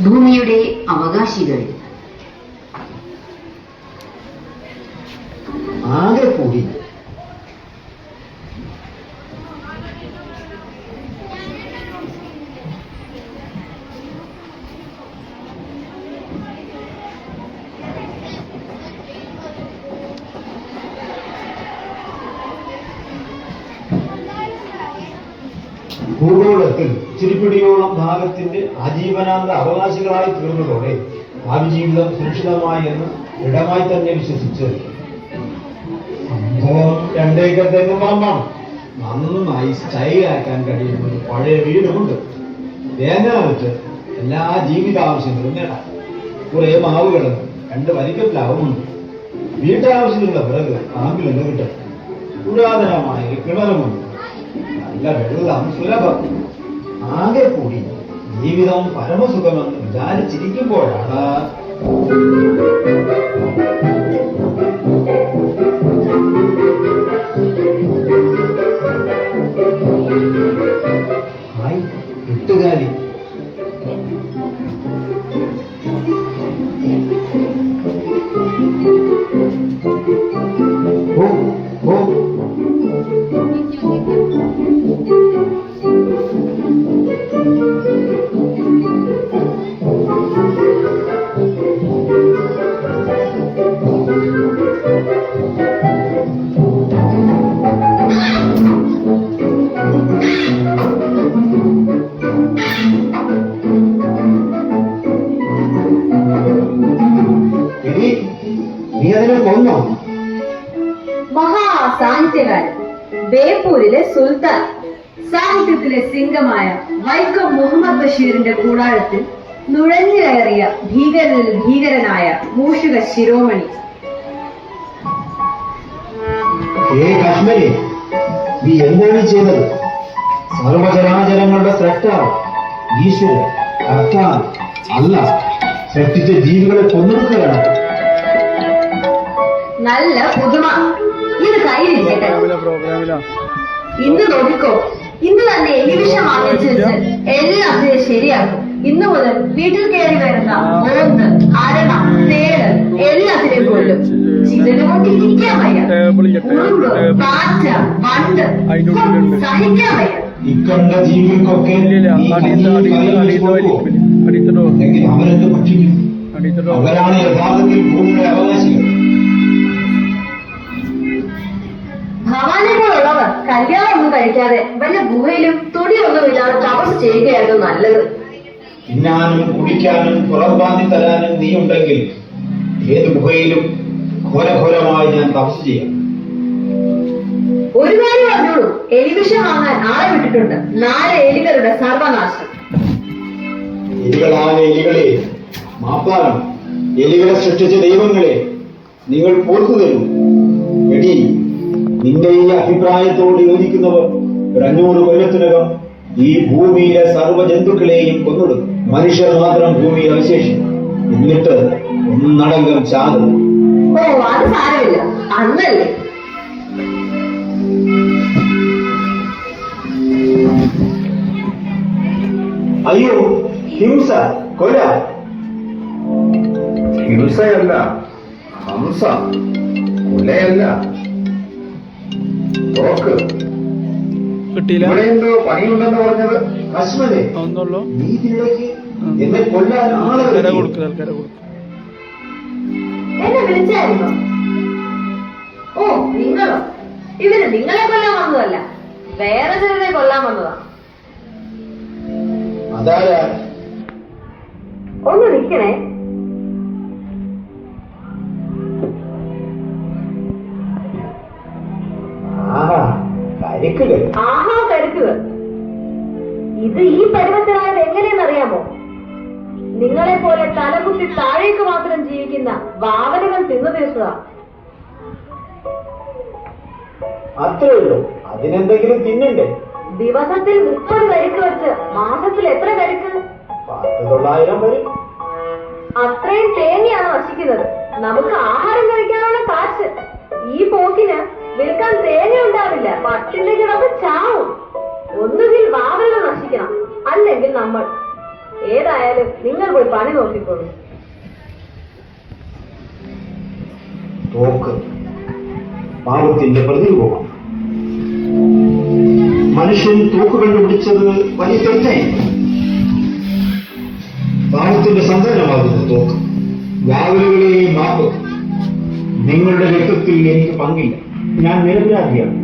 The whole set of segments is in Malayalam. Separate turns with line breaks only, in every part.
ഭൂമിയുടെ അവകാശികൾ.
ആകെ കൂടി. ഭൂഗോളത്തിൽ ചിരിപ്പിടിയോളം ഭാഗത്തിന്റെ ആജീവനാന്ത അവകാശികളായി തീർന്നതോടെ ഭാവി ജീവിതം സുരക്ഷിതമായി എന്ന് ദൃഢമായി തന്നെ വിശ്വസിച്ച് സംഭവം രണ്ടേക്കർ തെങ്ങും പറമ്പാണ്. നന്നായി സ്റ്റൈലാക്കാൻ കഴിയുന്ന ഒരു പഴയ വീടുമുണ്ട്. വെച്ച് എല്ലാ ജീവിതാവശ്യങ്ങളും നേടാം. കുറെ മാവുകളും രണ്ട് വരിക്ക വീട്ടാവശ്യത്തിലുള്ള വിറക് പറമ്പിൽ നിന്ന് കിട്ടും. പുരാതനമായ കിണറുമുണ്ട്. നല്ല വെള്ളം സുലഭം. ആകെ കൂടി ജീവിതം പരമസുഖമെന്ന് വിചാരിച്ചിരിക്കുമ്പോഴാണ്
മഹാസാഹിത്യകാരൻ ബേപ്പൂരിലെ സുൽത്താൻ. സാഹിത്യത്തിലെ സിംഗമായ വൈക്കം മുഹമ്മദ് ബഷീറിന്റെ കൂടാരത്തിൽ നുഴഞ്ഞു കയറിയ ഭീകരനിൽ ഭീകരനായ മൂഷിക ശിരോമണി.
നീ എന്താണ് ചെയ്തത്? സർവചരാചരങ്ങളുടെ സൃഷ്ടാവ് ഈശ്വരൻ കർത്താവ് അല്ല സൃഷ്ടിച്ച ജീവികളെ കൊന്നെടുക്കുകയാണ്
നല്ല പുതുമ. ഇന്ന് നോക്കിക്കോ. ഇന്ന് തന്നെ എലിവിഷം വാങ്ങിച്ചു വെച്ച് എല്ലാം അത് ശരിയാക്കും. ഇന്ന് മുതൽ വീട്ടിൽ കയറി വരുന്ന ഓന്ത് അരണ തേട് എല്ലാത്തിനെയും കൊല്ലും. ചിലരെ കൊണ്ട് ഇരിക്കാൻ വയ്യ ഉറുമ്പ് പാറ്റ വണ്ട്. സഹിക്കാൻ
ഇക്കണ്ട ജീവികൾക്കൊക്കെ അവരാണ് യഥാർത്ഥത്തിൽ ഭൂമിയുടെ അവകാശികൾ.
ഭവാനികളുള്ളവർ കല്യാണം ഒന്നും കഴിക്കാതെ വല്ല ഗുഹയിലും തുടിയൊന്നുമില്ലാതെ തപസ് ചെയ്യുകയായിരുന്നു നല്ലത്.
തിന്നാനും കുടിക്കാനും പുറംബാന്തി തരാനും നീ ഉണ്ടെങ്കിൽ ഏത് ഗുഹയിലും ഘോരഘോരമായി ഞാൻ തപസ് ചെയ്യാം.
ഒരു കാര്യം പറഞ്ഞോളൂ. എലിവിഷം വാങ്ങാൻ ആളെ വിട്ടിട്ടുണ്ട്. നാല് എലികളുടെ സർവനാശം.
എലികളാണ് എലികളെ മാപ്പാണ് എലികളെ സൃഷ്ടിച്ച ദൈവങ്ങളെ നിങ്ങൾ പോർത്തു തരൂ എടി നിന്റെ ഈ അഭിപ്രായത്തോട് യോജിക്കുന്നവർ ഒരു അഞ്ഞൂറ് കൊല്ലത്തിനകം ഈ ഭൂമിയിലെ സർവ ജന്തുക്കളെയും കൊന്നിടും മനുഷ്യർ മാത്രം ഭൂമിയിൽ അവശേഷിക്കും. എന്നിട്ട് ഒന്നടങ്കം ചാകും.
ഓ അത് സാരമില്ല. അന്നല്ലേ
അയ്യോ ഹിംസ കൊല.
ഹിംസയല്ല. ഹംസ. കൊലയല്ല.
കിട്ടിയില്ല.
പണിയുണ്ടെന്ന് പറഞ്ഞത്
അശ്വനെ
ഒന്നുള്ളൂ
എന്നെ കൊല്ലാൻ ആളെ
കര
വരുത്തിയോ?
കൊടുക്കുക കര കൊടുക്കുക
എന്നെ വിളിച്ചായിരുന്നോ? ഓ നിങ്ങളോ? ഇവർ നിങ്ങളെ കൊല്ലാൻ വന്നതല്ല. വേറെ ചിലരെ കൊല്ലാൻ വന്നതാ. ഒന്ന് നിൽക്കണേ.
ആഹാ
കരുക്കുക ഇത് ഈ പരുവത്തിലായത് എങ്ങനെയെന്നറിയാമോ നിങ്ങളെ പോലെ തലകുത്തി താഴേക്ക് മാത്രം ജീവിക്കുന്ന ഭാവനകൾ തിന്നു തീർക്കുക
അത്രേ ഉള്ളൂ. അതിനെന്തെങ്കിലും തിന്നണ്ടേ?
ദിവസത്തിൽ മുപ്പത് കരുക്ക് വെച്ച് മാസത്തിൽ എത്ര കരുക്ക്?
പത്ത് തൊള്ളായിരം വരും.
അത്രയും തേങ്ങയാണ് വശിക്കുന്നത് നമുക്ക് ആഹാരം തേങ്ങ ഉണ്ടാവില്ല. പക്ഷിന്റെ കിടന്ന് ചാവും. ഒന്നുകിൽ വാവലുകൾ നശിക്കണം. അല്ലെങ്കിൽ നമ്മൾ. ഏതായാലും നിങ്ങൾ പോയി പണി നോക്കിക്കോളൂ.
തോക്ക് പാപത്തിന്റെ പ്രതിരൂപമാണ് മനുഷ്യൻ തോക്ക് കണ്ടുപിടിച്ചത് വലിയ തെറ്റായി പാപത്തിന്റെ സന്താനമാകുന്നു തോക്ക് വാവലുകളെ മാപ്പ്. നിങ്ങളുടെ രക്തത്തിൽ എനിക്ക് പങ്കില്ല. ഞാൻ നിരപരാധിയാണ്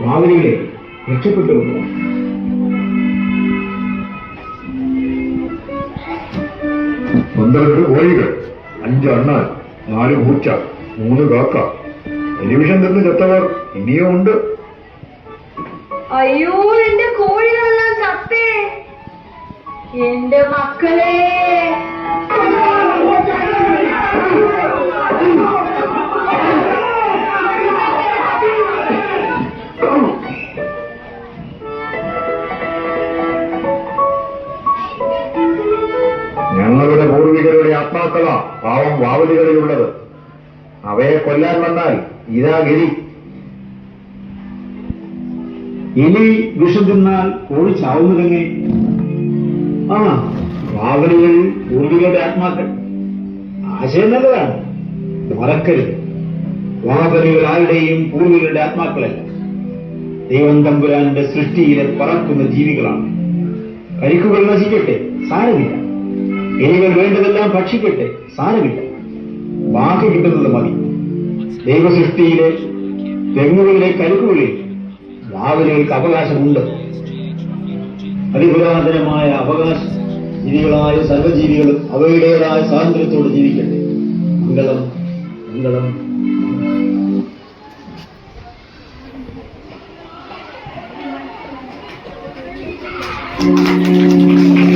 ഭാവനയിലെ രക്ഷപ്പെട്ടു
പന്ത്രണ്ട് കോഴികൾ അഞ്ച് അണ്ണാൻ നാല് പൂച്ച മൂന്ന് കാക്ക. ടെലിവിഷൻ തന്നെ ചത്തവർ ഇനിയും ഉണ്ട്.
അയ്യോ എന്റെ കോഴികളെല്ലാം ചത്തേ. എന്റെ മക്കളെ.
വാവലുകളിലുള്ളത്. അവയെ കൊല്ലാൻ വന്നാൽ ഇതാ ഗതി.
ഇനി വിഷം തിന്നാൽ ആ വാവലുകൾ പൂർവികളുടെ ആത്മാക്കൾ. ആശയം നല്ലതാണ്. മറക്കരുത്. വാവലുകൾ ആരുടെയും പൂർവികളുടെ ആത്മാക്കളല്ല. ദൈവം തമ്പുരാന്റെ സൃഷ്ടിയിലെ പറക്കുന്ന ജീവികളാണ്. കരിക്കുകൾ നശിക്കട്ടെ സാരമില്ല. എലികൾ വേണ്ടതെല്ലാം ഭക്ഷിക്കട്ടെ സാരമില്ല. ബാക്കി കിട്ടുന്നത് മതി. ദൈവസൃഷ്ടിയിലെ തെങ്ങുകളിലെ കരുക്കുകളിൽ വാവലുകൾക്ക് അവകാശമുണ്ട് അതിപുരാതനമായ അവകാശ ജീവികളായ സർവജീവികളും അവയുടേതായ സ്വാതന്ത്ര്യത്തോട് ജീവിക്കട്ടെ. മംഗളം മംഗളം.
ആ